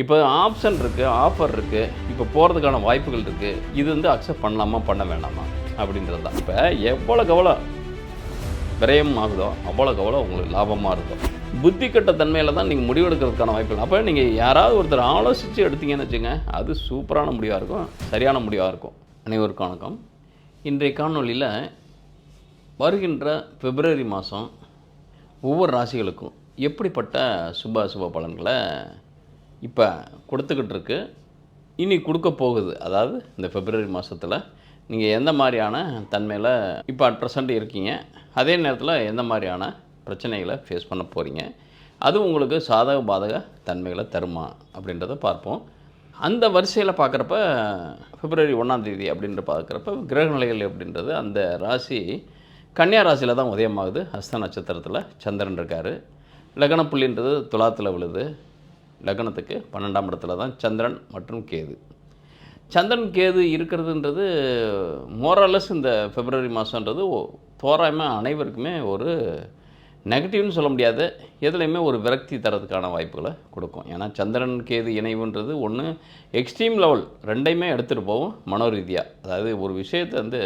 இப்போ ஆப்ஷன் இருக்குது ஆஃபர் இருக்குது இப்போ போகிறதுக்கான வாய்ப்புகள் இருக்குது இது வந்து அக்செப்ட் பண்ணலாமா பண்ண வேண்டாமா? அப்படின்றது தான். இப்போ எவ்வளோக்கு எவ்வளோ விரயம் ஆகுதோ அவ்வளோக்கு அவ்வளோ உங்களுக்கு லாபமாக இருக்கும். புத்தி கட்ட தன்மையில் தான் நீங்கள் முடிவெடுக்கிறதுக்கான வாய்ப்புகள். அப்போ நீங்கள் யாராவது ஒருத்தர் ஆலோசித்து எடுத்தீங்கன்னு வச்சுங்க அது சூப்பரான முடிவாக இருக்கும் சரியான முடிவாக இருக்கும். அனைவருக்கும் வணக்கம். இன்றைய காணொளியில் வருகின்ற பிப்ரவரி மாதம் ஒவ்வொரு ராசிகளுக்கும் எப்படிப்பட்ட சுப அசுப பலன்களை இப்போ கொடுத்துக்கிட்டு இருக்கு இனி கொடுக்க போகுது. அதாவது இந்த பிப்ரவரி மாதத்தில் நீங்கள் எந்த மாதிரியான தன்மையில் இப்போ அட் ப்ரெசண்ட் இருக்கீங்க அதே நேரத்தில் எந்த மாதிரியான பிரச்சனைகளை ஃபேஸ் பண்ண போகிறீங்க அது உங்களுக்கு சாதக பாதக தன்மைகளை தருமா அப்படின்றத பார்ப்போம். அந்த வரிசையில் பார்க்குறப்ப பிப்ரவரி ஒன்றாந்தேதி அப்படின்ற பார்க்குறப்ப கிரகநிலைகள் அப்படின்றது அந்த ராசி கன்னியா ராசியில் தான் உதயமாகுது. ஹஸ்த நட்சத்திரத்தில் சந்திரன் இருக்கார். லக்னப்புள்ளின்றது துலாத்தில் விழுது. லக்னத்துக்கு பன்னெண்டாம் இடத்துல தான் சந்திரன் மற்றும் கேது. சந்திரன் கேது இருக்கிறதுன்றது மோரலஸ் இந்த பிப்ரவரி மாதன்றது தோராயமாக அனைவருக்குமே ஒரு நெகட்டிவ்னு சொல்ல முடியாது. எதுலேயுமே ஒரு விரக்தி தரதுக்கான வாய்ப்புகளை கொடுக்கும். ஏன்னா சந்திரன் கேது இணைவுன்றது ஒன்று எக்ஸ்ட்ரீம் லெவல் ரெண்டையுமே எடுத்துகிட்டு போகும் மனோரீதியாக அதாவது ஒரு விஷயத்தை வந்து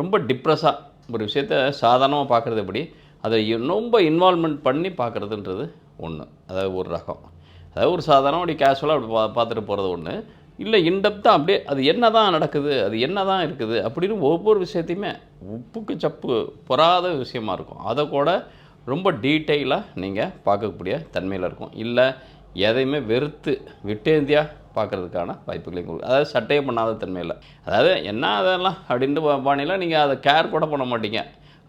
ரொம்ப டிப்ரெஸ்ஸாக ஒரு விஷயத்த சாதாரணமாக பார்க்குறது எப்படி? அதை ரொம்ப இன்வால்மெண்ட் பண்ணி பார்க்குறதுன்றது ஒன்று அதாவது ஒரு ரகம். அதாவது ஒரு சாதாரண அப்படி கேஷுவலாக அப்படி பா பார்த்துட்டு போகிறது ஒன்று இல்லை இன்டெப்த்தாக அப்படியே அது என்ன தான் நடக்குது அது என்ன தான் இருக்குது அப்படின்னு ஒவ்வொரு விஷயத்தையுமே உப்புக்கு சப்பு பொறாத விஷயமா இருக்கும். அதை கூட ரொம்ப டீட்டெயிலாக நீங்கள் பார்க்கக்கூடிய தன்மையில் இருக்கும். இல்லை எதையுமே வெறுத்து விட்டேந்தியாக பார்க்குறதுக்கான வாய்ப்புகளை கொடுக்கும். அதாவது சட்டையே பண்ணாத தன்மையில். அதாவது என்ன அதெல்லாம் அப்படின்ட்டு பாணியில் நீங்கள் அதை கேர் கூட பண்ண மாட்டீங்க.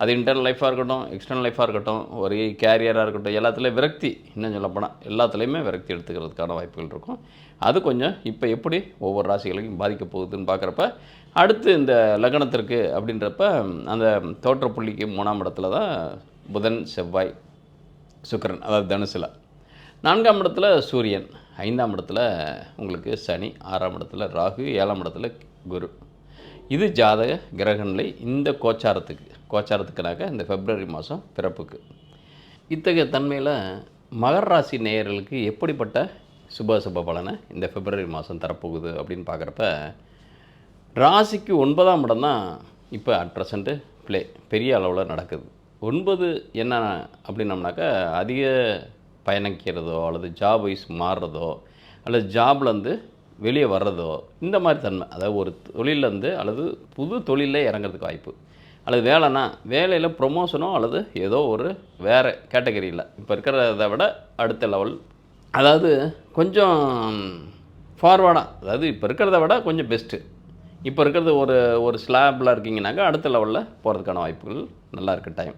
அது இன்டர்னல் லைஃபாக இருக்கட்டும் எக்ஸ்டர்னல் லைஃபாக இருக்கட்டும் ஒரு கேரியராக இருக்கட்டும் எல்லாத்துலேயும் விரக்தி இன்னும் சொல்லப்போனால் எல்லாத்துலேயுமே விரக்தி எடுத்துக்கிறதுக்கான வாய்ப்புகள் இருக்கும். அது கொஞ்சம் இப்போ எப்படி ஒவ்வொரு ராசிகளையும் பாதிக்க போகுதுன்னு பார்க்குறப்ப அடுத்து இந்த லக்னத்திற்கு அப்படின்றப்ப அந்த தோற்ற புள்ளிக்கு மூணாம் இடத்துல தான் புதன் செவ்வாய் சுக்கிரன் அதாவது தனுசில். நான்காம் இடத்துல சூரியன் ஐந்தாம் இடத்துல உங்களுக்கு சனி ஆறாம் இடத்துல ராகு ஏழாம் இடத்துல குரு. இது ஜாதக கிரகநிலை இந்த கோச்சாரத்துக்கு. கோச்சாரத்துக்குனாக்க இந்த பிப்ரவரி மாதம் பிறப்புக்கு. இத்தகைய தன்மையில் மகர ராசி நேயர்களுக்கு எப்படிப்பட்ட சுப சுப பலனை இந்த பிப்ரவரி மாதம் தரப்போகுது அப்படின்னு பார்க்குறப்ப ராசிக்கு ஒன்பதாம் இடம் தான் இப்போ அட் ப்ரெசண்ட்டு ப்ளே பெரிய அளவில் நடக்குது. ஒன்பது என்ன அப்படின்னம்னாக்கா அதிக பயணிக்கிறதோ அல்லது ஜாப் வைஸ் மாறுறதோ அல்லது ஜாப்லேருந்து வெளியே வர்றதோ இந்த மாதிரி தன்மை. அதாவது ஒரு தொழிலேருந்து அல்லது புது தொழிலில் இறங்குறதுக்கு வாய்ப்பு. அல்லது வேலைனா வேலையில் ப்ரொமோஷனோ அல்லது ஏதோ ஒரு வேறு கேட்டகரியில் இப்போ இருக்கிறத விட அடுத்த லெவல் அதாவது கொஞ்சம் ஃபார்வர்டாக அதாவது இப்போ இருக்கிறத விட கொஞ்சம் பெஸ்ட்டு இப்போ இருக்கிறது ஒரு ஒரு ஸ்லாப்பில் இருக்கீங்கனாக்கா அடுத்த லெவலில் போகிறதுக்கான வாய்ப்புகள் நல்லா இருக்குது டைம்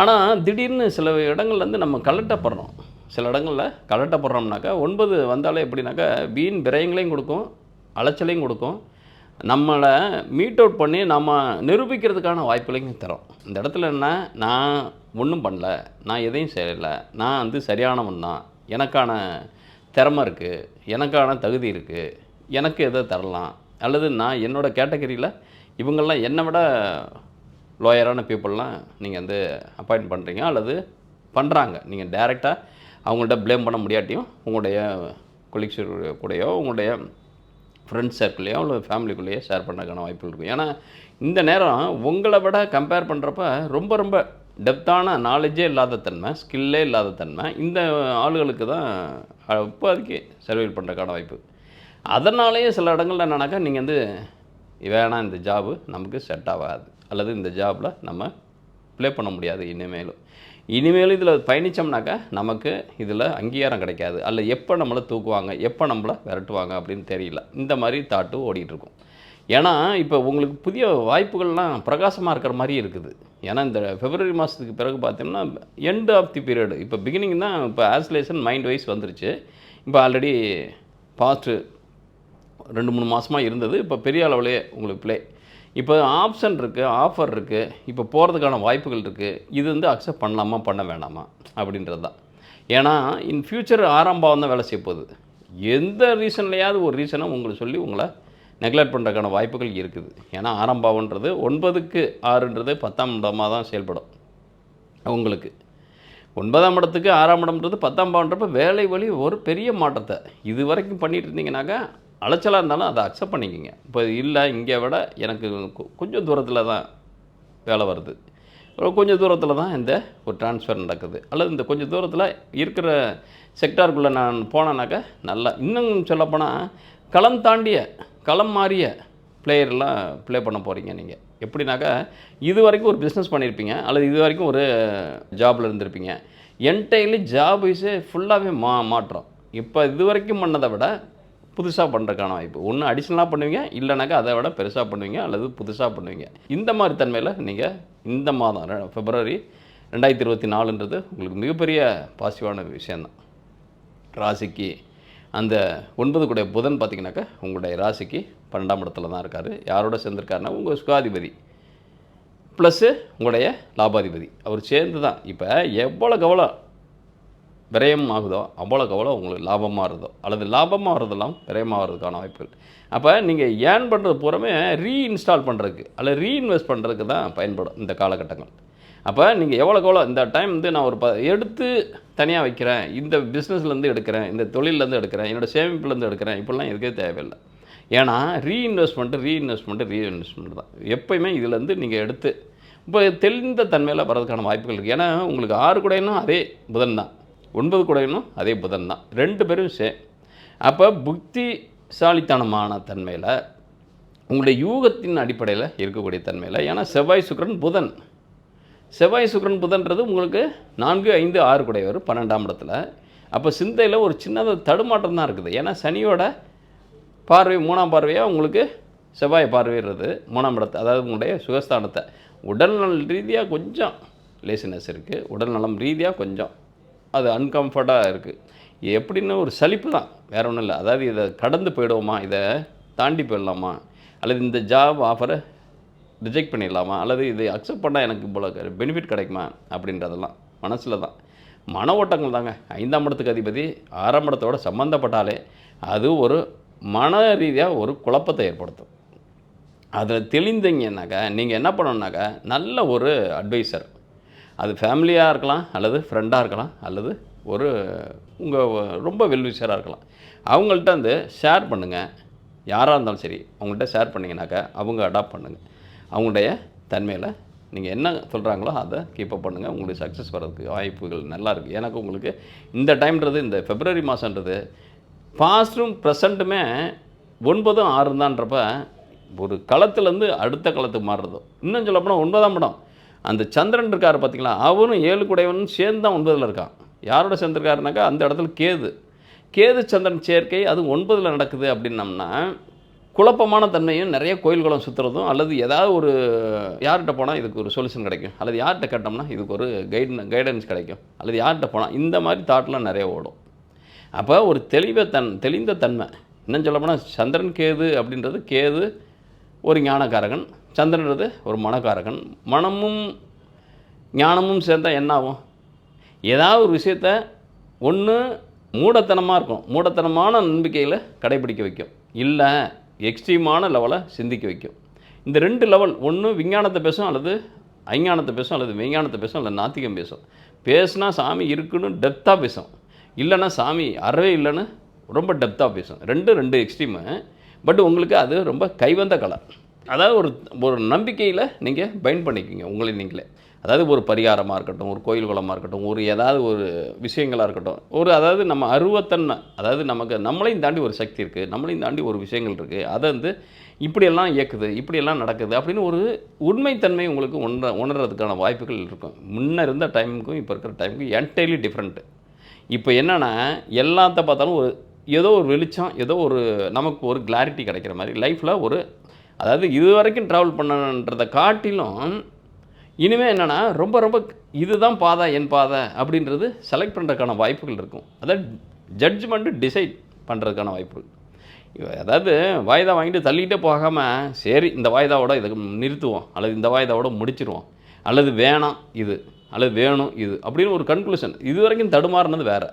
ஆனால் திடீர்னு சில இடங்கள்லேருந்து நம்ம கலட்டப்படுறோம். சில இடங்களில் கலட்டப்படுறோம்னாக்கா ஒன்பது வந்தாலே எப்படின்னாக்கா வீண் விரயங்களையும் கொடுக்கும் அலைச்சலையும் கொடுக்கும். நம்மளை மீட் அவுட் பண்ணி நம்ம நிரூபிக்கிறதுக்கான வாய்ப்புகளையும் தரோம். இந்த இடத்துல என்ன? நான் ஒன்றும் பண்ணல. நான் எதையும் செய்யலை. நான் வந்து சரியானவன் தான். எனக்கான திறமை இருக்குது எனக்கான தகுதி இருக்குது எனக்கு எதை தரலாம்? அல்லது நான் என்னோடய கேட்டகரியில் இவங்கெல்லாம் என்னை விட லோயரான பீப்புளெலாம் நீங்கள் வந்து அப்பாயிண்ட் பண்ணுறீங்க அல்லது பண்ணுறாங்க நீங்கள் டைரெக்டாக அவங்கள்ட்ட ப்ளேம் பண்ண முடியாட்டியும் உங்களுடைய கொலிக்ஸ் கூடயோ உங்களுடைய ஃப்ரெண்ட்ஸ் சர்க்கிளையோ இல்லை ஃபேமிலிக்குள்ளேயோ ஷேர் பண்ணுறதுக்கான வாய்ப்புகள் இருக்கும் ஏன்னா இந்த நேரம் உங்களை விட கம்பேர் பண்ணுறப்ப ரொம்ப ரொம்ப டெப்த்தான நாலேஜே இல்லாத தன்மை ஸ்கில்லே இல்லாத தன்மை இந்த ஆளுகளுக்கு தான் இப்போதைக்கு சர்வைவ் பண்ணுறதுக்கான வாய்ப்பு. அதனாலேயே சில இடங்கள்ல என்னன்னாக்கா நீங்கள் வந்து வேணாம் இந்த ஜாபு நமக்கு செட் ஆகாது. அல்லது இந்த ஜாபில் நம்ம ப்ளே பண்ண முடியாது இனிமேலும். இனிமேலும் இதில் பயணித்தோம்னாக்கா நமக்கு இதில் அங்கீகாரம் கிடைக்காது. அல்ல எப்போ நம்மளை தூக்குவாங்க எப்போ நம்மளை விரட்டுவாங்க அப்படின்னு தெரியல. இந்த மாதிரி தாட்டு ஓடிட்டுருக்கும். ஏன்னா இப்போ உங்களுக்கு புதிய வாய்ப்புகள்லாம் பிரகாசமாக இருக்கிற மாதிரி இருக்குது. ஏன்னா இந்த பிப்ரவரி மாதத்துக்கு பிறகு பார்த்தோம்னா எண்ட் ஆஃப் தி பீரியடு இப்போ பிகினிங் தான் இப்போ ஆஸ்லேஷன் மைண்ட் வைஸ் வந்துருச்சு. இப்போ ஆல்ரெடி பாஸ்ட்டு ரெண்டு மூணு மாதமாக இருந்தது. இப்போ பெரிய அளவுலேயே உங்களுக்கு பிளே இப்போ ஆப்ஷன் இருக்குது ஆஃபர் இருக்குது இப்போ போகிறதுக்கான வாய்ப்புகள் இருக்குது இது வந்து அக்செப்ட் பண்ணலாமா பண்ண வேணாமா? அப்படின்றது தான் ஏன்னா இன் ஃப்யூச்சர் ஆறாம் பாவம் தான் வேலை செய்ய போகுது. எந்த ரீசன்லையாவது ஒரு ரீசனை உங்களுக்கு சொல்லி உங்களை நெக்லெக்ட் பண்ணுறதுக்கான வாய்ப்புகள் இருக்குது. ஏன்னா ஆறாம் பாவன்றது ஒன்பதுக்கு ஆறுன்றது பத்தாம் இடமாக தான் செயல்படும். உங்களுக்கு. ஒன்பதாம் இடத்துக்கு ஆறாம் இடம்ன்றது பத்தாம் பாவன்றப்ப வேலை வழி ஒரு பெரிய மாற்றத்தை. இது வரைக்கும் பண்ணிகிட்டு இருந்தீங்கன்னாக்கா அலைச்சலாக இருந்தாலும் அதை அக்செப்ட் பண்ணிக்கோங்க. இப்போ இல்லை இங்கே விட எனக்கு கொஞ்சம் தூரத்தில் தான் வேலை வருது. கொஞ்சம் தூரத்தில் தான் இந்த ஒரு ட்ரான்ஸ்ஃபர் நடக்குது. அல்லது இந்த கொஞ்சம் தூரத்தில் இருக்கிற செக்டாருக்குள்ளே நான் போனேனாக்கா நல்லா இன்னும் சொல்லப்போனால் களம் தாண்டிய களம் மாறிய பிளேயர்லாம் ப்ளே பண்ண போகிறீங்க நீங்கள் எப்படின்னாக்கா இது வரைக்கும் ஒரு பிஸ்னஸ் பண்ணியிருப்பீங்க அல்லது இது வரைக்கும் ஒரு ஜாபில் இருந்திருப்பீங்க. என்டையர்லி ஜாப் வைஸே ஃபுல்லாகவே மா மாற்றம். இப்போ இது வரைக்கும் பண்ணதை விட புதுசாக பண்ணுறதுக்கான வாய்ப்பு. ஒன்று அடிஷ்னலாக பண்ணுவீங்க இல்லைனாக்கா அதை விட பெருசாக பண்ணுவீங்க அல்லது புதுசாக பண்ணுவீங்க. இந்த மாதிரி தன்மையில் நீங்கள் இந்த மாதம் பிப்ரவரி ரெண்டாயிரத்தி இருபத்தி நாலுன்றது உங்களுக்கு மிகப்பெரிய பாசிட்டிவான விஷயந்தான் ராசிக்கு அந்த ஒன்பது கூடிய புதன் பார்த்தீங்கன்னாக்கா உங்களுடைய ராசிக்கு பன்னெண்டாம் இடத்துல தான் இருக்கார். யாரோட சேர்ந்துருக்காருன்னா உங்கள் சுகாதிபதி. ப்ளஸ்ஸு உங்களுடைய லாபாதிபதி. அவர் சேர்ந்து தான் இப்போ எவ்வளோ கவலை விரயம் ஆகுதோ அவ்வளோ உங்களுக்கு லாபமாக இருதோ அல்லது லாபமாக வரதெல்லாம் விரயமாகிறதுக்கான வாய்ப்புகள். அப்போ நீங்கள் ஏர்ன் பண்ணுறது பூராமே ரீஇன்ஸ்டால் பண்ணுறதுக்கு அல்லது ரீஇன்வெஸ்ட் பண்ணுறதுக்கு தான் பயன்படும் இந்த காலகட்டங்கள். அப்போ நீங்கள் எவ்வளோக்கு எவ்வளோ இந்த டைம் வந்து நான் ஒரு ப எடுத்து தனியாக வைக்கிறேன் இந்த பிஸ்னஸ்லேருந்து எடுக்கிறேன் இந்த தொழிலேருந்து எடுக்கிறேன் என்னோடய சேமிப்புலேருந்து எடுக்கிறேன் இப்படிலாம் எதுக்கே தேவையில்லை. ஏன்னா ரீஇன்வெஸ்ட்மெண்ட்டு ரீஇன்வெஸ்ட்மெண்ட்டு ரீஇன்வெஸ்ட்மெண்ட் தான். எப்பயுமே இதுலேருந்து நீங்கள் எடுத்து இப்போ தெளிந்த தன்மையில் வர்றதுக்கான வாய்ப்புகள் இருக்குது ஏன்னா உங்களுக்கு ஆறு கூடையினும் அதே புதன் தான். ஒன்பது குடையனும் அதே புதன் தான். ரெண்டு பேரும் சே அப்போ புக்திசாலித்தனமான தன்மையில் உங்களுடைய யூகத்தின் அடிப்படையில் இருக்கக்கூடிய தன்மையில் ஏன்னா செவ்வாய் சுக்கிரன் புதன். செவ்வாய் சுக்கிரன் புதன்றது உங்களுக்கு நான்கு ஐந்து ஆறு குடையவர் பன்னெண்டாம் இடத்துல. அப்போ சிந்தையில் ஒரு சின்னதாக தடுமாற்றம் தான் இருக்குது. ஏன்னா சனியோட பார்வை மூணாம் பார்வையாக உங்களுக்கு செவ்வாய் பார்வையிடுறது மூணாம் இடத்தை அதாவது உங்களுடைய சுகஸ்தானத்தை. உடல்நல ரீதியாக கொஞ்சம் லேசினஸ் இருக்குது உடல்நலம் ரீதியாக கொஞ்சம். அது அன்கம்ஃபர்ட்டாக இருக்குது எப்படின்னா ஒரு சலிப்பு தான். வேற ஒன்றும் இல்லை. அதாவது இதை கடந்து போயிடுவோமா? இதை தாண்டி போயிடலாமா? அல்லது இந்த ஜாப் ஆஃபரை ரிஜெக்ட் பண்ணிடலாமா? அல்லது இதை அக்செப்ட் பண்ணால் எனக்கு இவ்வளோ பெனிஃபிட் கிடைக்குமா? அப்படின்றதெல்லாம். மனசில் தான். மன ஓட்டங்கள் தாங்க. ஐந்தாம் இடத்துக்கு அதிபதி ஆறாம் இடத்தோட சம்மந்தப்பட்டாலே அது ஒரு மன ரீதியாக ஒரு குழப்பத்தை ஏற்படுத்தும். அதில் தெளிந்தீங்கன்னாக்கா நீங்கள் என்ன பண்ணணுன்னாக்கா நல்ல ஒரு அட்வைசர் அது ஃபேமிலியாக இருக்கலாம் அல்லது ஃப்ரெண்டாக இருக்கலாம் அல்லது ஒரு உங்கள் ரொம்ப வெல்விஷராக இருக்கலாம். அவங்கள்ட்ட வந்து ஷேர் பண்ணுங்கள் யாராக இருந்தாலும் சரி அவங்கள்ட்ட ஷேர் பண்ணிங்கனாக்கா அவங்க அடாப்ட் பண்ணுங்கள் அவங்களுடைய தன்மையில் நீங்கள் என்ன சொல்கிறாங்களோ அதை கீப்பப் பண்ணுங்கள் உங்களுக்கு சக்ஸஸ் வர்றதுக்கு வாய்ப்புகள் நல்லா இருக்குது எனக்கு உங்களுக்கு இந்த டைம்ன்றது இந்த பிப்ரவரி மாதன்றது பாஸ்ட்டும் ப்ரெசண்ட்டுமே ஒன்பதும் ஆறும் தான்றப்ப ஒரு களத்துலேருந்து அடுத்த களத்துக்கு மாறுறதோ இன்னும் சொல்லப்போனால் ஒன்பதாம் படம். அந்த சந்திரன் இருக்கார் பார்த்தீங்களா அவரும் ஏழு குடையவனும் சேர்ந்து தான் ஒன்பதில் இருக்கான். யாரோட சேர்ந்துருக்காருனாக்கா அந்த இடத்துல கேது. கேது சந்திரன் சேர்க்கை அது ஒன்பதில் நடக்குது அப்படின்னம்னா குழப்பமான தன்மையும் நிறைய கோயில் குளம் சுற்றுறதும் அல்லது ஏதாவது ஒரு யார்கிட்ட போனால் இதுக்கு ஒரு சொல்யூஷன் கிடைக்கும். அல்லது யார்கிட்ட கேட்டோம்னா இதுக்கு ஒரு கைட் கைடன்ஸ் கிடைக்கும். அல்லது யார்கிட்ட போனால் இந்த மாதிரி தாட்லாம் நிறைய ஓடும். அப்போ ஒரு தெளிவை தன் தெளிந்த தன்மை. இன்னும் சொல்லப்போனால் சந்திரன் கேது அப்படின்றது கேது ஒரு ஞானக்காரகன் சந்திரன்றது ஒரு மனக்காரகன். மனமும் ஞானமும் சேர்ந்தால் என்ன ஆகும் ஏதாவது ஒரு விஷயத்த ஒன்று மூடத்தனமாக இருக்கும். மூடத்தனமான நம்பிக்கையில் கடைபிடிக்க வைக்கும். இல்லை எக்ஸ்ட்ரீமான லெவலை சிந்திக்க வைக்கும். இந்த ரெண்டு லெவல் ஒன்று விஞ்ஞானத்தை பேசும் அல்லது அஞ்ஞானத்தை பேசும் அல்லது விஞ்ஞானத்தை பேசும் அல்லது நாத்திகம் பேசும். பேசுனா சாமி இருக்குன்னு டெப்த்தாக பேசும். இல்லைன்னா சாமி அறவே இல்லைன்னு ரொம்ப டெப்த்தாக பேசும். ரெண்டு ரெண்டு எக்ஸ்ட்ரீமு பட் உங்களுக்கு அது ரொம்ப கைவந்த கலை. அதாவது ஒரு ஒரு நம்பிக்கையில் நீங்கள் பைண்ட் பண்ணிக்கிங்க உங்களை நீங்களே. அதாவது ஒரு பரிகாரமாக இருக்கட்டும் ஒரு கோயில் குளமாக இருக்கட்டும் ஒரு ஏதாவது ஒரு விஷயங்களாக இருக்கட்டும் ஒரு அதாவது நம்ம அருவத்தன்மை அதாவது நமக்கு நம்மளையும் தாண்டி ஒரு சக்தி இருக்குது நம்மளையும் தாண்டி ஒரு விஷயங்கள் இருக்குது அதை வந்து இப்படியெல்லாம் இயக்குது இப்படியெல்லாம் நடக்குது அப்படின்னு ஒரு உண்மைத்தன்மை உங்களுக்கு உணர உணர்றதுக்கான வாய்ப்புகள் இருக்கும். முன்ன இருந்த டைமுக்கும் இப்போ இருக்கிற டைமுக்கும் என்டையர்லி டிஃப்ரெண்ட்டு இப்போ என்னென்னா எல்லாத்த பார்த்தாலும் ஒரு ஏதோ ஒரு வெளிச்சம் ஏதோ ஒரு நமக்கு ஒரு கிளாரிட்டி கிடைக்கிற மாதிரி லைஃப்பில் ஒரு அதாவது இது வரைக்கும் ட்ராவல் பண்ணன்றதை காட்டிலும் இனிமேல் என்னென்னா ரொம்ப ரொம்ப இதுதான் பாதை என் பாதை அப்படின்றது செலக்ட் பண்ணுறதுக்கான வாய்ப்புகள் இருக்கும். அதாவது ஜட்ஜ்மெண்ட்டு டிசைட் பண்ணுறதுக்கான வாய்ப்புகள். அதாவது வாய்தா வாங்கிட்டு தள்ளிக்கிட்டே போகாமல் சரி இந்த வாய்தாவோட இதை நிறுத்துவோம் அல்லது இந்த வாய்தாவோட முடிச்சிருவோம் அல்லது வேணாம் இது அல்லது வேணும் இது அப்படின்னு ஒரு கன்க்ளூஷன் இது வரைக்கும் தடுமாறினது வேறு.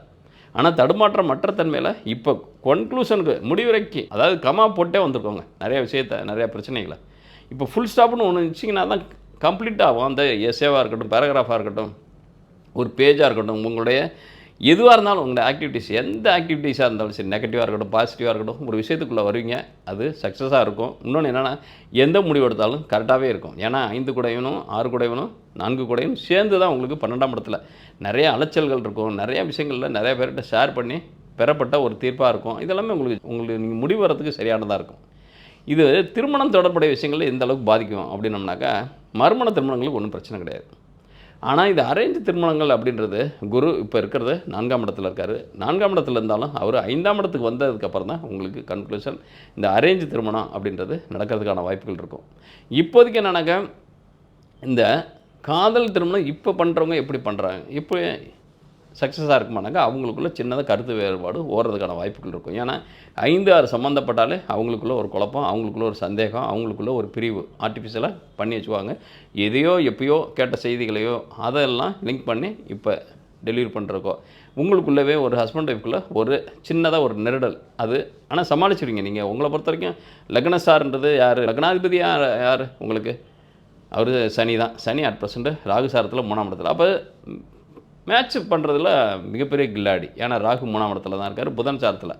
ஆனால் தடுமாற்றம் மற்ற தன்மையில் இப்போ கன்க்ளூஷனுக்கு முடிவுரைக்கு அதாவது கமா போட்டே வந்திருக்கோங்க. நிறைய விஷயத்த நிறைய பிரச்சனைகளை. இப்போ ஃபுல் ஸ்டாப்னு ஒன்று வச்சிங்கன்னா தான் கம்ப்ளீட் ஆகும். அந்த எஸ்ஏவாக இருக்கட்டும் பேராகிராஃபாக இருக்கட்டும் ஒரு பேஜாக இருக்கட்டும் உங்களுடைய எதுவாக இருந்தாலும் உங்களுடைய ஆக்டிவிட்டீஸ் எந்த ஆக்டிவிட்டீஸாக இருந்தாலும் சரி நெகட்டிவாக இருக்கட்டும் பாசிட்டிவாக இருக்கட்டும் ஒரு விஷயத்துக்குள்ளே வருவீங்க. அது சக்ஸஸாக இருக்கும். இன்னொன்று என்னென்னா எந்த முடிவு எடுத்தாலும் கரெக்டாகவே இருக்கும். ஏன்னா ஐந்து குடையவனும் ஆறு குடையவனும் நான்கு குடையும் சேர்ந்து தான் உங்களுக்கு பன்னெண்டாம் இடத்துல நிறைய அலைச்சல்கள் இருக்கும். நிறைய விஷயங்களில் நிறைய பேர்கிட்ட ஷேர் பண்ணி பெறப்பட்ட ஒரு தீர்ப்பாக இருக்கும். இதெல்லாமே உங்களுக்கு உங்களுக்கு நீங்கள் முடிவு வரதுக்கு சரியானதாக இருக்கும். இது திருமணம் தொடர்புடைய விஷயங்களில் எந்த அளவுக்கு பாதிக்கும் அப்படின்னம்னாக்கா மறுமண திருமணங்களுக்கு ஒன்றும் பிரச்சனை கிடையாது. ஆனால் இது அரேஞ்ச் திருமணங்கள் அப்படின்றது குரு இப்போ இருக்கிறது நான்காம் இடத்துல இருக்கார். நான்காம் இடத்துல இருந்தாலும் அவர் ஐந்தாம் இடத்துக்கு வந்ததுக்கப்புறம் தான் உங்களுக்கு கன்க்ளூஷன் இந்த அரேஞ்ச் திருமணம் அப்படின்றது நடக்கிறதுக்கான வாய்ப்புகள் இருக்கும். இப்போதைக்கு என்னன்னாக்க இந்த காதல் திருமணம் இப்போ பண்ணுறவங்க எப்படி பண்ணுறாங்க இப்போ சக்ஸஸாக இருக்குமானாக்கா அவங்களுக்குள்ள சின்னதாக கருத்து வேறுபாடு ஓடுறதுக்கான வாய்ப்புகள் இருக்கும். ஏன்னா ஐந்து ஆறு சம்மந்தப்பட்டாலே அவங்களுக்குள்ள ஒரு குழப்பம் அவங்களுக்குள்ள ஒரு சந்தேகம் அவங்களுக்குள்ள ஒரு பிரிவு ஆர்டிஃபிஷியலாக பண்ணி வச்சுக்குவாங்க. எதையோ எப்பயோ கேட்ட செய்திகளையோ அதெல்லாம் லிங்க் பண்ணி இப்போ டெலிவரி பண்ணுறக்கோ உங்களுக்குள்ளவே ஒரு ஹஸ்பண்ட் ஒய்ஃப்குள்ளே ஒரு சின்னதாக ஒரு நெருடல் அது. ஆனால் சமாளிச்சிடுவீங்க நீங்கள் உங்களை பொறுத்த வரைக்கும் லக்னஸ்டார்ன்றது யார்? லக்னாதிபதி யார்? யார்? உங்களுக்கு? அவர் சனி தான். சனி அட் ப்ரெசண்ட்டு ராகு சாரத்தில் மூணாம் இடத்துல. அப்போ மேட்ச் பண்ணுறதுல மிகப்பெரிய கில்லாடி. ஏன்னா ராகு மூணாம் இடத்துல தான் இருக்கார் புதன் சாரத்தில்.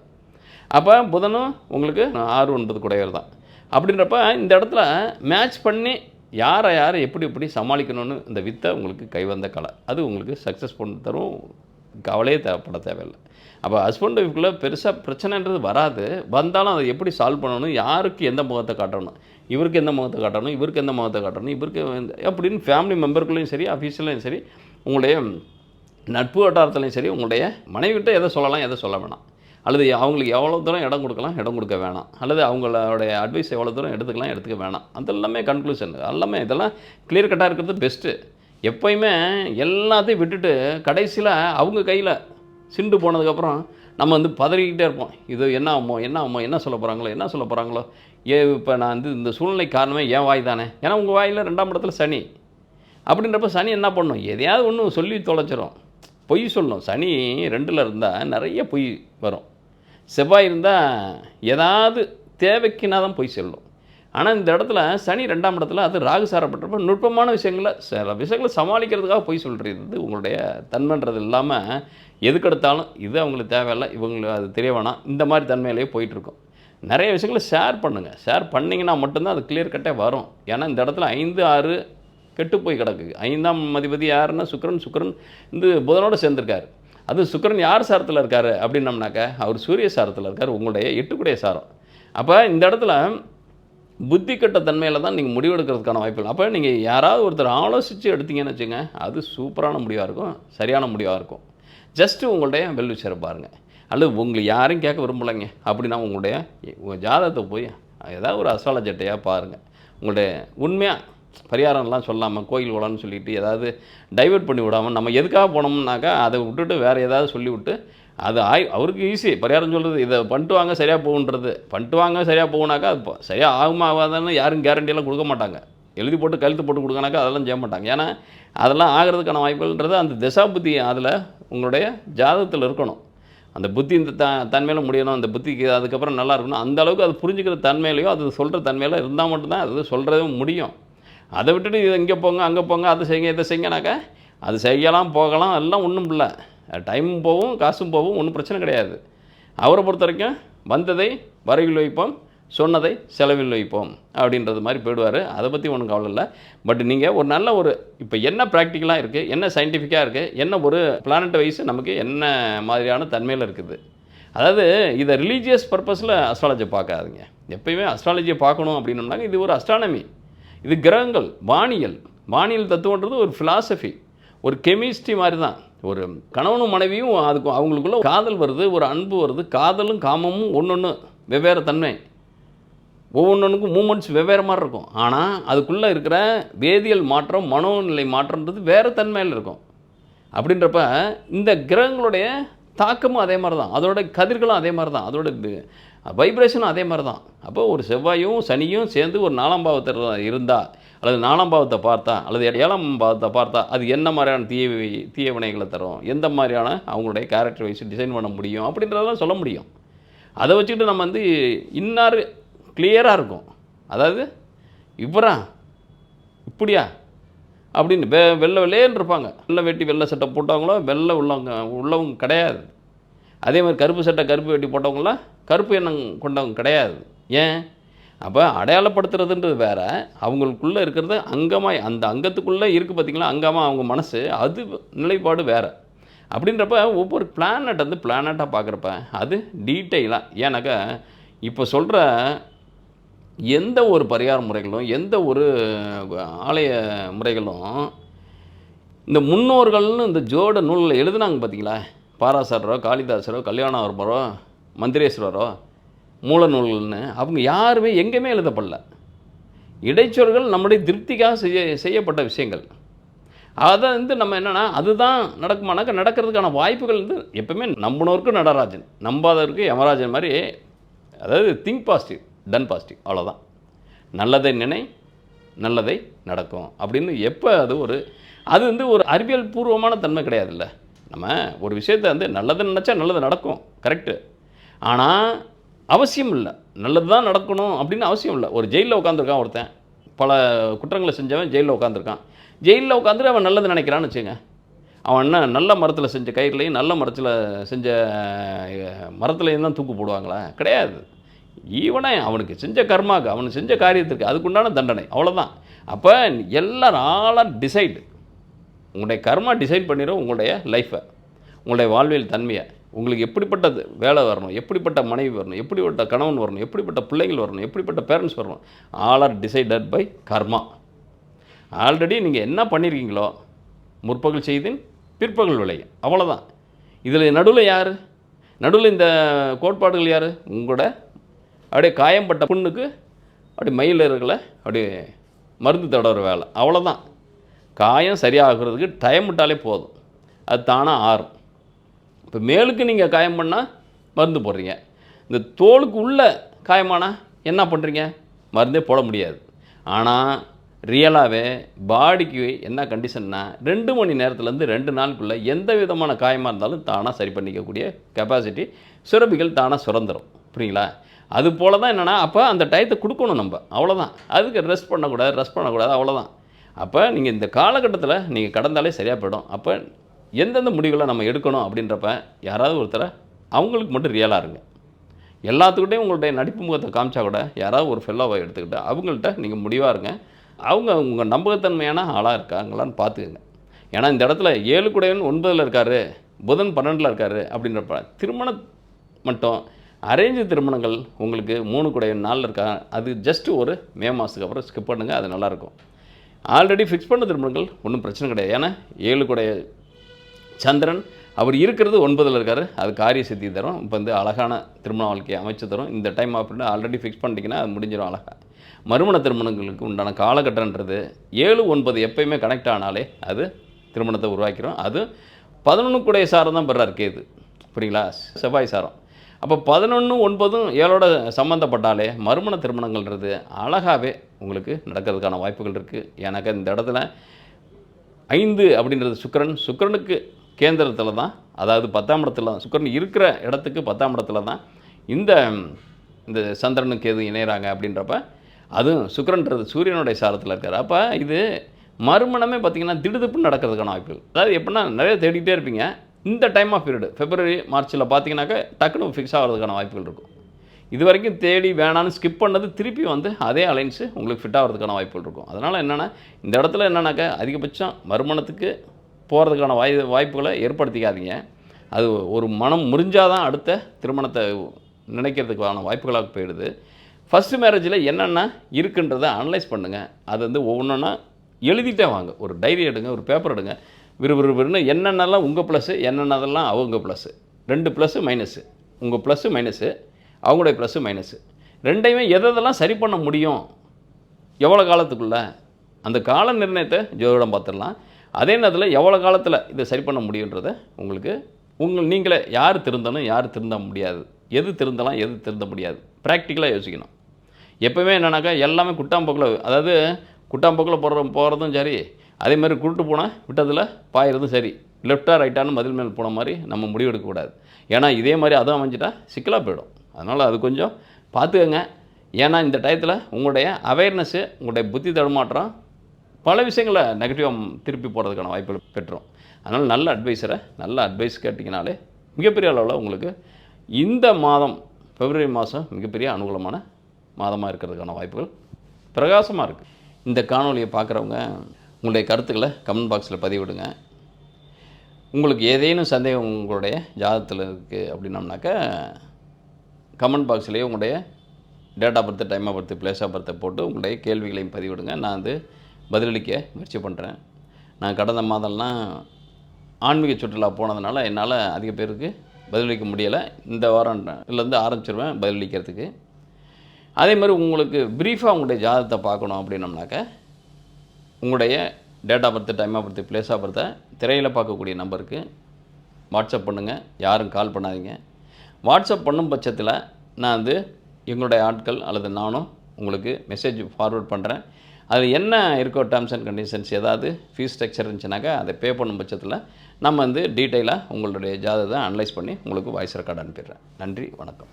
அப்போ புதனும் உங்களுக்கு ஆறு ஒன்பது குடையவர் தான். அப்படின்றப்ப இந்த இடத்துல மேட்ச் பண்ணி யாரை யாரை எப்படி எப்படி சமாளிக்கணும்னு இந்த வித்தை உங்களுக்கு கைவந்த கலை. அது உங்களுக்கு சக்ஸஸ் பண்ணி தரும். கவலையே தேவைப்பட தேவையில்லை. அப்போ ஹஸ்பண்ட் ஒய்ஃப்குள்ளே பெருசாக பிரச்சனைன்றது வராது. வந்தாலும் அதை எப்படி சால்வ் பண்ணணும்? யாருக்கு எந்த முகத்தை காட்டணும்? இவருக்கு எந்த முகத்தை காட்டணும்? இவருக்கு எந்த முகத்தை காட்டணும்? இவருக்கு எந்த- அப்படின்னு ஃபேமிலி மெம்பருக்குள்ளேயும் சரி அஃபீஷியலையும் சரி உங்களுடைய நட்பு வட்டாரத்துலையும் சரி உங்களுடைய மனைவிட்ட எதை சொல்லலாம் எதை சொல்ல வேணாம். அல்லது அவங்களுக்கு எவ்வளோ தூரம் இடம் கொடுக்கலாம் இடம் கொடுக்க வேணாம். அல்லது அவங்களோடைய அட்வைஸ் எவ்வளோ தூரம் எடுத்துக்கலாம் எடுத்துக்க வேணாம். அதெல்லாமே கன்க்ளூஷன் எல்லாமே இதெல்லாம் கிளியர் கட்டாக இருக்கிறது பெஸ்ட்டு எப்போயுமே எல்லாத்தையும் விட்டுட்டு கடைசியில் அவங்க கையில் சிண்டு போனதுக்கப்புறம் நம்ம வந்து பதறிக்கிட்டே இருப்போம். இது என்ன ஆகுமோ என்ன ஆகுமோ என்ன சொல்ல போகிறாங்களோ என்ன சொல்ல போகிறாங்களோ ஏ இப்போ நான் வந்து இந்த சூழ்நிலை காரணமே என் வாய் தானே. ஏன்னா உங்கள் வாயில் ரெண்டாம் இடத்துல சனி. அப்படின்றப்ப சனி என்ன பண்ணும்? எதையாவது ஒன்று சொல்லி தொலைச்சிரும். பொய் சொல்லணும். சனி ரெண்டில் இருந்தால் நிறைய பொய் வரும். செவ்வாய் இருந்தால் ஏதாவது தேவைக்குனா தான் பொய் சொல்லும். ஆனால் இந்த இடத்துல சனி ரெண்டாம் இடத்துல அது ராகு சாரப்பட்டப்ப நுட்பமான விஷயங்களை சில விஷயங்களை சமாளிக்கிறதுக்காக பொய் சொல்கிறது உங்களுடைய தன்மைன்றது இல்லாமல் எதுக்கெடுத்தாலும் இது அவங்களுக்கு தேவையில்லை இவங்களுக்கு அது தெரிய வேணாம். இந்த மாதிரி தன்மையிலேயே போயிட்டுருக்கும் நிறைய விஷயங்களை ஷேர் பண்ணுங்கள் ஷேர் பண்ணிங்கன்னா மட்டும்தான் அது கிளியர் கட்டே வரும். ஏன்னா இந்த இடத்துல ஐந்து ஆறு கெட்டு போய் கிடக்கு. ஐந்தாம் மதிபதி யாருன்னா சுக்கிரன். சுக்கரன் இந்த புதனோட சேர்ந்திருக்காரு. அது சுக்கிரன் யார் சாரத்தில் இருக்கார் அப்படின்னம்னாக்க அவர் சூரிய சாரத்தில் இருக்கார் உங்களுடைய எட்டுக்குடைய சாரம். அப்போ இந்த இடத்துல புத்தி கட்ட தன்மையில் தான் நீங்கள் முடிவெடுக்கிறதுக்கான வாய்ப்புகள். அப்போ நீங்கள் யாராவது ஒருத்தர் ஆலோசித்து எடுத்தீங்கன்னு வச்சுங்க அது சூப்பரான முடிவாக இருக்கும் சரியான முடிவாக இருக்கும். ஜஸ்ட்டு உங்களுடைய வெல்விச்சரை பாருங்கள் அல்லது உங்களை யாரையும் கேட்க விரும்பலைங்க அப்படின்னா உங்களுடைய ஜாதகத்தை போய் ஏதாவது ஒரு அஸ்ட்ராலஜிட்டையாக பாருங்கள் உங்களுடைய உண்மையாக பரிகாரம்லாம் சொல்லாமல் கோயில் குளம்னு சொல்லிட்டு ஏதாவது டைவர்ட் பண்ணி விடாமல் நம்ம எதுக்காக போனோம்னாக்கா அதை விட்டுட்டு வேறு ஏதாவது சொல்லிவிட்டு அது ஆய் அவருக்கு ஈஸி பரிகாரம் சொல்கிறது இதை பண்ணிட்டு வாங்க சரியாக போகுன்றது பண்ணிட்டு வாங்க சரியாக போகுனாக்கா அது சரியாக ஆகுமா ஆகாதான்னு யாரும் கேரண்டியெல்லாம் கொடுக்க மாட்டாங்க. எழுதி போட்டு கழுத்து போட்டு கொடுக்கனாக்கா அதெல்லாம் செய்ய மாட்டாங்க. ஏன்னா அதெல்லாம் ஆகிறதுக்கான வாய்ப்புகள்ன்றது அந்த திசா புத்தி அதில் உங்களுடைய ஜாதகத்தில் இருக்கணும். அந்த புத்தி இந்த த தன்மையில் முடியணும். அந்த புத்திக்கு அதுக்கப்புறம் நல்லா இருக்கணும். அந்த அளவுக்கு அது புரிஞ்சுக்கிற தன்மையிலையோ அது சொல்கிற தன்மையில இருந்தால் மட்டும்தான் அது சொல்கிறதும் முடியும். அதை விட்டுட்டு இது இங்கே போங்க அங்கே போங்க அதை செய்யுங்க இதை செய்யுங்கனாக்கா அது செய்யலாம் போகலாம் எல்லாம் ஒன்றும் இல்லை. டைமும் போகும் காசும் போகும் ஒன்றும் பிரச்சனை கிடையாது. அவரை பொறுத்த வரைக்கும் வந்ததை வரைவில் வைப்போம் சொன்னதை செலவில் வைப்போம் அப்படின்றது மாதிரி போயிடுவார். அதை பற்றி ஒன்றும் கவலை இல்லை. பட் நீங்கள் ஒரு நல்ல ஒரு இப்போ என்ன ப்ராக்டிக்கலாக இருக்குது என்ன சயின்டிஃபிக்காக இருக்குது என்ன ஒரு பிளானட் வைஸ் நமக்கு என்ன மாதிரியான தன்மையில் இருக்குது. அதாவது இதை ரிலீஜியஸ் பர்பஸில் அஸ்ட்ராலஜி பார்க்காதீங்க. எப்பயுமே அஸ்ட்ராலஜியை பார்க்கணும் அப்படின்னோம்னாக்க இது ஒரு அஸ்ட்ரானமி இது கிரகங்கள் வானியல். வானியல் தத்துவன்றது ஒரு ஃபிலாசபி ஒரு கெமிஸ்ட்ரி மாதிரி தான் ஒரு கணவனும் மனைவியும் அதுக்கு அவங்களுக்குள்ள காதல் வருது ஒரு அன்பு வருது காதலும் காமமும் ஒன்று வெவ்வேறு தன்மை. ஒவ்வொன்றுக்கும் மூமெண்ட்ஸ் வெவ்வேறு மாதிரி இருக்கும். ஆனால் அதுக்குள்ளே இருக்கிற வேதியியல் மாற்றம் மனோநிலை மாற்றம்ன்றது வேறு தன்மையில் இருக்கும். அப்படின்றப்ப இந்த கிரகங்களுடைய தாக்கமும் அதே மாதிரி தான் அதோட கதிர்களும் அதே மாதிரி தான் அதோட வைப்ரேஷனும் அதே மாதிரி தான் அப்போ ஒரு செவ்வாயும் சனியும் சேர்ந்து ஒரு நாலாம் பாவத்தில் இருந்தால் அல்லது நாலாம் பாவத்தை பார்த்தா அல்லது ஏழாம் பாவத்தை பார்த்தா அது என்ன மாதிரியான தீய வி- தீய வினைகளை தரும் எந்த மாதிரியான அவங்களுடைய கேரக்டர் வைஸ் டிசைன் பண்ண முடியும் அப்படின்றதெல்லாம் சொல்ல முடியும். அதை வச்சுக்கிட்டு நம்ம வந்து இன்னார் கிளியராக இருக்கும். அதாவது இவரா? இப்படியா? அப்படின்னு வெ வெள்ளை வெள்ளையன்னு இருப்பாங்க. வெள்ளை வெட்டி வெள்ளை சட்டை போட்டவங்களோ வெள்ளை உள்ளவங்க உள்ளவங்க கிடையாது. அதே மாதிரி கருப்பு சட்டை கருப்பு வெட்டி போட்டவங்களாம் கருப்பு எண்ணம் கொண்டவங்க கிடையாது. ஏன்? அப்போ அடையாளப்படுத்துறதுன்றது வேறு. அவங்களுக்குள்ளே இருக்கிறது அங்கமாக அந்த அங்கத்துக்குள்ளே இருக்குது பார்த்தீங்களா அங்கமாக அவங்க மனசு அது நிலைப்பாடு வேறு. அப்படின்றப்ப ஒவ்வொரு பிளானட் வந்து பிளானட்டாக பார்க்குறப்ப அது டீட்டெயிலாக ஏன்னாக்கா இப்போ சொல்கிற எந்த ஒரு பரிகார முறைகளும் எந்த ஒரு ஆலய முறைகளும் இந்த முன்னோர்கள்னு இந்த ஜோட நூலில் எழுதுனாங்க பார்த்தீங்களா பாராசாரரோ காளிதாசரோ கல்யாணவர்மரோ மந்திரேஸ்வரரோ மூல நூல்கள்னு அவங்க யாருமே எங்கேயுமே எழுதப்படல. இடைச்சொல்கள் நம்முடைய திருப்திக்காக செய்ய செய்யப்பட்ட விஷயங்கள். அதை வந்து நம்ம என்னென்னா அதுதான் நடக்குமானாக்க நடக்கிறதுக்கான வாய்ப்புகள் வந்து எப்பவுமே நம்பினோருக்கு நடராஜன் நம்பாதவருக்கு யமராஜன் மாதிரி அதாவது திங்க் பாசிட்டிவ் டன் பாசிட்டிவ் அவ்வளோதான் நல்லதை நினை நல்லதை நடக்கும் அப்படின்னு எப்போ அது ஒரு அது வந்து ஒரு அறிவியல் பூர்வமான தன்மை கிடையாதுல்ல. நம்ம ஒரு விஷயத்தை வந்து நல்லது நினச்சா நல்லது நடக்கும் கரெக்டு ஆனால் அவசியம் இல்லை. நல்லது தான் நடக்கணும் அப்படின்னு அவசியம் இல்லை. ஒரு ஜெயிலில் உட்காந்துருக்கான் ஒருத்தன். பல குற்றங்களை செஞ்சவன் ஜெயிலில் உட்காந்துருக்கான் ஜெயிலில் உட்காந்துட்டு அவன் நல்லது நினைக்கிறான்னு வச்சுங்க அவன் என்ன நல்ல மரத்தில் செஞ்ச கயிறுலையும் நல்ல மரத்தில் செஞ்ச மரத்துலையும் தான் தூக்கு போடுவாங்களா? கிடையாது. ஈவனே அவனுக்கு செஞ்ச கர்மாக்கு அவனுக்கு செஞ்ச காரியத்திற்கு அதுக்குண்டான தண்டனை. அவ்வளோதான் அப்போ எல்லாரும் ஆளாக டிசைடு உங்களுடைய கர்மா டிசைட் பண்ணிடும் உங்களுடைய லைஃப்பை உங்களுடைய வாழ்வியல் தன்மையை. உங்களுக்கு எப்படிப்பட்டது வேலை வரணும் எப்படிப்பட்ட மனைவி வரணும் எப்படிப்பட்ட கணவன் வரணும் எப்படிப்பட்ட பிள்ளைகள் வரணும் எப்படிப்பட்ட பேரண்ட்ஸ் வரணும் all are decided by karma. Already நீங்கள் என்ன பண்ணியிருக்கீங்களோ முற்பகல் செய்தின் பிற்பகல் விளையும் அவ்வளோதான் இதில் நடுவில் யார்? நடுவில் இந்த கோட்பாடுகள் யார்? உங்களோட அப்படியே காயம்பட்ட புண்ணுக்கு அப்படி மயில் இருக்கல அப்படியே மருந்து தடவுற வேலை அவ்வளோதான் காயம் சரியாகிறதுக்கு டைம் விட்டாலே போதும். அது தானாக ஆறும். இப்போ மேலுக்கு நீங்கள் காயம் பண்ணால் மருந்து போடுறீங்க. இந்த தோலுக்கு உள்ள காயமானா என்ன பண்ணுறீங்க மருந்தே போட முடியாது. ஆனால் ரியலாகவே பாடிக்கு என்ன கண்டிஷன்னா ரெண்டு மணி நேரத்துலேருந்து ரெண்டு நாளுக்குள்ளே எந்த விதமான காயமாக இருந்தாலும் தானாக சரி பண்ணிக்கக்கூடிய கெப்பாசிட்டி சுரபிகள் தானாக சுரந்துடும் புரியுங்களா? அது போல தான் என்னென்னா அப்போ அந்த டயத்தை கொடுக்கணும் நம்ம. அவ்வளோதான் அதுக்கு ரெஸ்ட் பண்ணக்கூடாது ரெஸ்ட் பண்ணக்கூடாது அவ்வளோதான் அப்போ நீங்கள் இந்த காலகட்டத்தில் நீங்கள் கடந்தாலே சரியாக போயிடும். அப்போ எந்தெந்த முடிவுகளை நம்ம எடுக்கணும் அப்படின்றப்ப யாராவது ஒருத்தரை அவங்களுக்கு மட்டும் ரியலாக இருங்க. எல்லாத்துக்கிட்டையும் உங்களுடைய நடிப்பு முகத்தை காமிச்சா கூட யாராவது ஒரு ஃபெல்லோவை எடுத்துக்கிட்டு அவங்கள்ட்ட நீங்கள் முடிவாக இருங்க. அவங்க உங்கள் நம்பகத்தன்மையான ஆளாக இருக்காங்களான்னு பார்த்துக்கங்க ஏன்னா இந்த இடத்துல ஏழு குடையன் ஒன்பதில் இருக்கார் புதன் பன்னெண்டில் இருக்கார் அப்படின்றப்ப திருமணம் மட்டும் அரேஞ்சு திருமணங்கள் உங்களுக்கு மூணு குடையன் நாளில் இருக்கா அது ஜஸ்ட்டு ஒரு மே மாதத்துக்கு அப்புறம் ஸ்கிப் பண்ணுங்கள் அது நல்லாயிருக்கும் ஆல்ரெடி ஃபிக்ஸ் பண்ண திருமணங்கள் ஒன்றும் பிரச்சனை கிடையாது. ஏன்னா ஏழு குடைய சந்திரன் அவர் இருக்கிறது ஒன்பதில் இருக்கார். அது காரிய சித்தி தரும். இப்போ வந்து அழகான திருமண வாழ்க்கையை அமைச்சு தரும். இந்த டைம் அப்படின்னு ஆல்ரெடி ஃபிக்ஸ் பண்ணிட்டீங்கன்னா அது முடிஞ்சிடும் அழகாக மறுமண திருமணங்களுக்கு உண்டான காலகட்டன்றது ஏழு ஒன்பது எப்பயுமே கனெக்ட் ஆனாலே அது திருமணத்தை உருவாக்கிறோம் அது பதினொன்று கூடைய சாரம் தான் பெறார் கேது. புரியுங்களா? செவ்வாய் சாரம். அப்போ பதினொன்று ஒன்பதும் ஏழோட சம்மந்தப்பட்டாலே மறுமண திருமணங்கள்ன்றது அழகாகவே உங்களுக்கு நடக்கிறதுக்கான வாய்ப்புகள் இருக்குது எனக்கு இந்த இடத்துல ஐந்து அப்படின்றது சுக்கரன். சுக்கரனுக்கு கேந்திரத்தில் தான் அதாவது பத்தாம் இடத்துல தான் சுக்கரன் இருக்கிற இடத்துக்கு பத்தாம் இடத்துல தான் இந்த இந்த சந்திரனுக்கு எது இணையறாங்க அப்படின்றப்ப அதுவும் சுக்கரன்றது சூரியனுடைய சாரத்தில் இருக்கார். அப்போ இது மறுமணமே பார்த்தீங்கன்னா திடுதிப்புன்னு நடக்கிறதுக்கான வாய்ப்புகள். அதாவது எப்படின்னா நிறைய தேடிக்கிட்டே இருப்பீங்க. இந்த டைம் ஆஃப் பீரியடு ஃபெப்ரவரி மார்ச்சில் பார்த்தீங்கன்னாக்கா டக்குனு ஃபிக்ஸ் ஆகிறதுக்கான வாய்ப்புகள் இருக்கும். இது வரைக்கும் தேடி வேணான்னு ஸ்கிப் பண்ணது திருப்பி வந்து அதே அலைன்ஸு உங்களுக்கு ஃபிட் ஆகிறதுக்கான வாய்ப்புகள் இருக்கும். அதனால் என்னென்னா இந்த இடத்துல என்னன்னாக்கா அதிகபட்சம் மறுமணத்துக்கு போகிறதுக்கான வாய் வாய்ப்புகளை ஏற்படுத்திக்காதீங்க. அது ஒரு மனம் முறிஞ்சாதான் அடுத்த திருமணத்தை நினைக்கிறதுக்கான வாய்ப்புகளாக போயிடுது. ஃபஸ்ட்டு மேரேஜில் என்னென்ன இருக்குன்றதை அனலைஸ் பண்ணுங்கள் அது வந்து ஒவ்வொன்றா எழுதிட்டே வாங்க. ஒரு டைரி எடுங்க ஒரு பேப்பர் எடுங்க. விறுவிறுவிறுன்னு என்னென்னலாம் உங்கள் ப்ளஸ்ஸு என்னென்னதெல்லாம் அவங்க ப்ளஸ்ஸு ரெண்டு ப்ளஸ்ஸு மைனஸு உங்கள் ப்ளஸ்ஸு மைனஸு அவங்களுடைய ப்ளஸ்ஸு மைனஸு ரெண்டையுமே எதெல்லாம் சரி பண்ண முடியும்? எவ்வளோ காலத்துக்குள்ளே? அந்த கால நிர்ணயத்தை ஜோதிடம் பார்த்துடலாம். அதே நேரத்தில் எவ்வளோ காலத்தில் இதை சரி பண்ண முடியுன்றதை உங்களுக்கு உங்கள் நீங்களே யார் திருந்தணும் யார் திருந்த முடியாது. எது திருந்தலாம் எது திருந்த முடியாது. ப்ராக்டிக்கலாக யோசிக்கணும். எப்போவுமே என்னன்னாக்கா எல்லாமே குட்டாம்போக்கில் அதாவது குட்டாம்போக்கில் போகிற போகிறதும் சரி அதே மாதிரி குருட்டு போனால் விட்டதில் பாயிறதும் சரி. லெஃப்டாக ரைட்டானு மதில் மேல் போன மாதிரி நம்ம முடிவு எடுக்கக்கூடாது ஏன்னா இதே மாதிரி அதுவும் அமைஞ்சிட்டா சிக்கலாக போயிடும். அதனால் அது கொஞ்சம் பார்த்துக்கங்க. ஏன்னா இந்த டயத்தில் உங்களுடைய அவேர்னஸ்ஸு உங்களுடைய புத்தி தடுமாற்றம் பல விஷயங்களை நெகட்டிவாக திருப்பி போகிறதுக்கான வாய்ப்புகள் பெற்றோம். அதனால் நல்ல அட்வைஸரை நல்ல அட்வைஸ் கேட்டிங்கனாலே மிகப்பெரிய அளவில் உங்களுக்கு இந்த மாதம் பிப்ரவரி மாதம் மிகப்பெரிய அனுகூலமான மாதமாக இருக்கிறதுக்கான வாய்ப்புகள் பிரகாசமாக இருக்குது இந்த காணொலியை பார்க்குறவங்க உங்களுடைய கருத்துக்களை கமெண்ட் பாக்ஸில் பதிவிடுங்க. உங்களுக்கு ஏதேனும் சந்தேகம் உங்களுடைய ஜாதகத்தில் இருக்குது அப்படின்னம்னாக்கா கமெண்ட் பாக்ஸ்லேயே உங்களுடைய date of birth time of birth place of பர்த்தை போட்டு உங்களுடைய கேள்விகளையும் பதிவிடுங்க. நான் வந்து பதிலளிக்க முயற்சி பண்ணுறேன் நான் கடந்த மாதம்லாம் ஆன்மீக சுற்றுலா போனதுனால என்னால் அதிக பேருக்கு பதிலளிக்க முடியலை. இந்த வாரம் இதுலேருந்து ஆரம்பிச்சிருவேன் பதிலளிக்கிறதுக்கு. அதே மாதிரி உங்களுக்கு ப்ரீஃபாக உங்களுடைய ஜாதகத்தை பார்க்கணும் அப்படின்னம்னாக்க உங்களுடைய date of birth time of birth place of பர்த்தை திரையில் பார்க்கக்கூடிய நம்பருக்கு வாட்ஸ்அப் பண்ணுங்கள் யாரும் கால் பண்ணாதீங்க. வாட்ஸ்அப் பண்ணும் பட்சத்தில் நான் வந்து எங்களுடைய ஆட்கள் அல்லது நானும் உங்களுக்கு மெசேஜ் ஃபார்வர்ட் பண்ணுறேன் அது என்ன இருக்கோ டேர்ம்ஸ் அண்ட் கண்டிஷன்ஸ் ஏதாவது ஃபீஸ் ஸ்ட்ரக்சர் இருந்துச்சுனாக்கா அதை பே பண்ணும் பட்சத்தில் நம்ம வந்து டீட்டெயிலாக உங்களுடைய ஜாதகத்தை அனலைஸ் பண்ணி உங்களுக்கு வாய்ஸ் ரெக்கார்டு அனுப்பிடுறேன். நன்றி வணக்கம்.